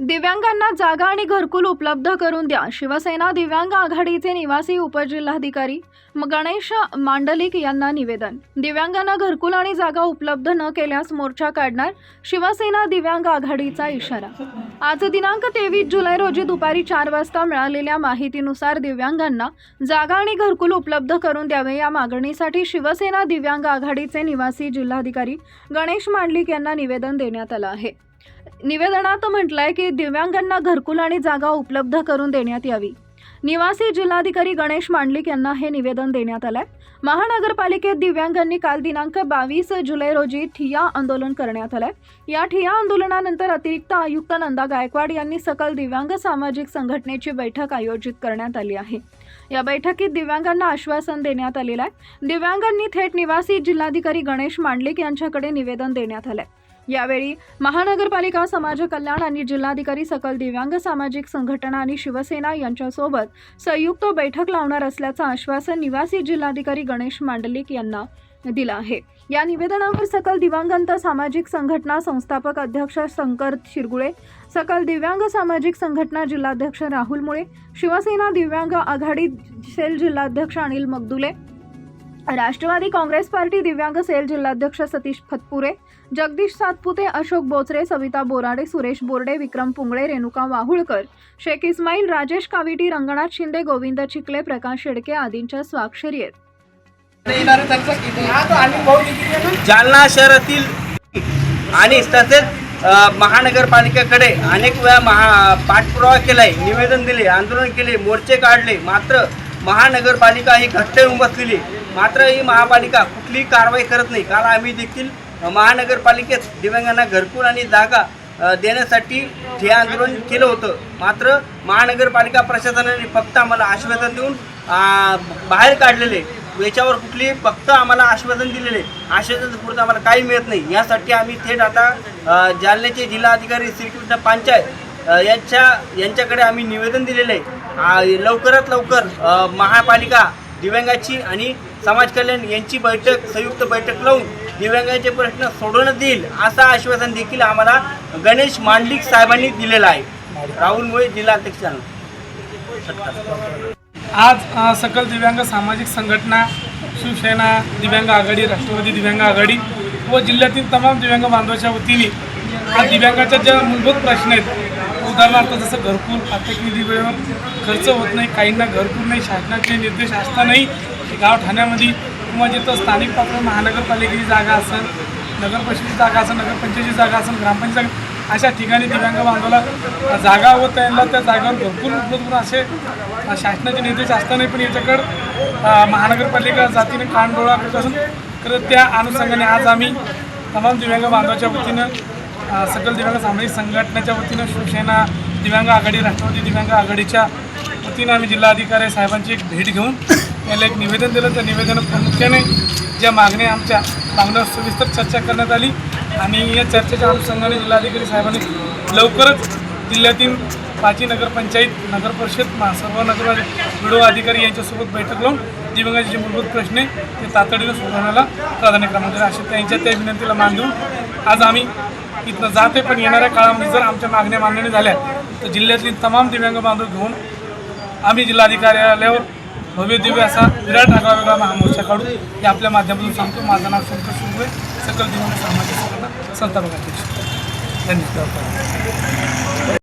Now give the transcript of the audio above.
दिव्यांगांना जागा आणि घरकुल उपलब्ध करून द्या. शिवसेना दिव्यांग आघाडीचे निवासी उपजिल्हाधिकारी म- गणेश मांडलिक यांना निवेदन. दिव्यांगांना घरकुल आणि जागा उपलब्ध न केल्यास मोर्चा काढणार शिवसेना दिव्यांग आघाडीचा इशारा. आज दिनांक तेवीस जुलै रोजी दुपारी चार वाजता मिळालेल्या माहितीनुसार दिव्यांगांना जागा आणि घरकुल उपलब्ध करून द्यावे या मागणीसाठी शिवसेना दिव्यांग आघाडीचे निवासी जिल्हाधिकारी गणेश मांडलिक यांना निवेदन देण्यात आलं आहे. निवेदनात म्हटलंय की दिव्यांगांना घरकुल आणि जागा उपलब्ध करून देण्यात यावी. निवासी जिल्हाधिकारी गणेश मांडलिक यांना हे निवेदन देण्यात आलंय. महानगरपालिकेत दिव्यांगांनी काल दिनांक बावीस जुलै रोजी ठिया आंदोलन करण्यात आलंय. या ठिया आंदोलनानंतर अतिरिक्त आयुक्त नंदा गायकवाड यांनी सकल दिव्यांग सामाजिक संघटनेची बैठक आयोजित करण्यात आली आहे. या बैठकीत दिव्यांगांना आश्वासन देण्यात आलेलं आहे. दिव्यांगांनी थेट निवासी जिल्हाधिकारी गणेश मांडलिक यांच्याकडे निवेदन देण्यात आलंय. यावेळी महानगरपालिका समाज कल्याण आणि जिल्हाधिकारी सकल दिव्यांग सामाजिक संघटना आणि शिवसेना यांच्यासोबत संयुक्त बैठक लावणार असल्याचं आश्वासन निवासी जिल्हाधिकारी गणेश मांडलिक यांना दिलं आहे. या निवेदनावर सकल दिव्यांगांत सामाजिक संघटना संस्थापक अध्यक्ष शंकर शिरगुळे सकल दिव्यांग सामाजिक संघटना जिल्हाध्यक्ष राहुल मुळे शिवसेना दिव्यांग आघाडी सेल जिल्हाध्यक्ष अनिल मगदुले राष्ट्रवादी काँग्रेस पार्टी दिव्यांग सेल जिल्हाध्यक्ष सतीश फतपुरे जगदीश सातपुते अशोक बोचरे सविता बोराडे सुरेश बोर्डे विक्रम पुंगळे रेणुका वाहुळकर शेख इस्माईल राजेश काविटी रंगनाथ शिंदे गोविंद चिखले प्रकाश शेडके आदींच्या स्वाक्षरी आहेत जालना शहरातील आणि तसेच महानगरपालिकेकडे अनेक वेळा महा पाठपुरावा केलाय निवेदन दिले आंदोलन केले मोर्चे काढले मात्र महानगरपालिका ही घट्ट येऊन बसलेली मात्र ही महापालिका कुठलीही कारवाई करत नाही. काल आम्ही देखील महानगरपालिकेत दिव्यांगांना घरकुल आणि जागा देण्यासाठी हे आंदोलन केलं होतं. मात्र महानगरपालिका प्रशासनाने फक्त आम्हाला आश्वासन देऊन बाहेर काढलेले. याच्यावर कुठली फक्त आम्हाला आश्वासन दिलेले. आश्वासन पुरतं आम्हाला काही मिळत नाही. यासाठी आम्ही थेट आता जालन्याचे जिल्हाधिकारी श्रीकृष्ण पांचाळ यांच्या यांच्याकडे आम्ही निवेदन दिलेलं आहे. लवकरात लवकर महापालिका दिव्यांगाची आणि समाज कल्याण यांची बैठक संयुक्त बैठक लावून दिव्यांगांचे प्रश्न सोडवण्यात येईल असं आश्वासन देखील आम्हाला गणेश मांडलिक साहेबांनी दिलेलं आहे. राहुल मुळे जिल्हाध्यक्ष आज सकल दिव्यांग सामाजिक संघटना शिवसेना दिव्यांग आघाडी राष्ट्रवादी दिव्यांग आघाडी व जिल्ह्यातील तमाम दिव्यांग बांधवाच्या वतीने आज दिव्यांगाच्या ज्या मूलभूत प्रश्न आहेत उदाहरणार्थ जसं घरकुल प्रत्येक निधी वेळेवर खर्च होत नाही काहींना घरकुल नाही शासनाचे निर्देश असतानाही गाव ठाण्यामध्ये किंवा जिथं स्थानिक पातळी महानगरपालिकेची जागा असेल नगर परिषदेची जागा असेल नगरपंचायतीची जागा असेल ग्रामपंचायत अशा ठिकाणी दिव्यांग बांधवाला जागा व त्यांना त्या जागावर भरपूर उपलब्ध असे शासनाचे निर्देश असतानाही पण याच्याकडं महानगरपालिका जातीने कानडोळा करत असून त्या अनुषंगाने आज आम्ही तमाम दिव्यांग बांधवाच्या वतीनं सकल दिव्यांग सामाजिक संघटनेच्या वतीनं शिवसेना दिव्यांग आघाडी राष्ट्रवादी दिव्यांग आघाडीच्या वतीनं आम्ही जिल्हाधिकारी साहेबांची एक भेट घेऊन याला एक निवेदन दिलं. त्या निवेदनात प्रामुख्याने ज्या मागण्या आमच्या मागण्यावर सविस्तर चर्चा करण्यात आली आणि या चर्चेच्या अनुषंगाने जिल्हाधिकारी साहेबांनी लवकरच जिल्ह्यातील पाची नगरपंचायत नगर परिषद मा- सर्व नगर अधिकारी यांच्यासोबत बैठक लावून दिव्यांगाचे जे मूलभूत प्रश्न आहे ते तातडीनं सोडवण्याला प्राधान्यक्रमांक दिला अशा त्यांच्या त्या विनंतीला मान देऊन आज आम्ही इथनं जाते पण येणाऱ्या काळामध्ये जर आमच्या मागण्या मान्य झाल्या तर जिल्ह्यातली तमाम दिव्यांग बांधव घेऊन आम्ही जिल्हाधिकार्यालयावर भव्य दिव्य असा विराट आगळा वेगळा महामोर्चा काढू हे आपल्या माध्यमातून सांगतो. माझं नाव संतोष सुरवे सकल दिव्यांग सामाजिक संघटना बघा धन्यवाद.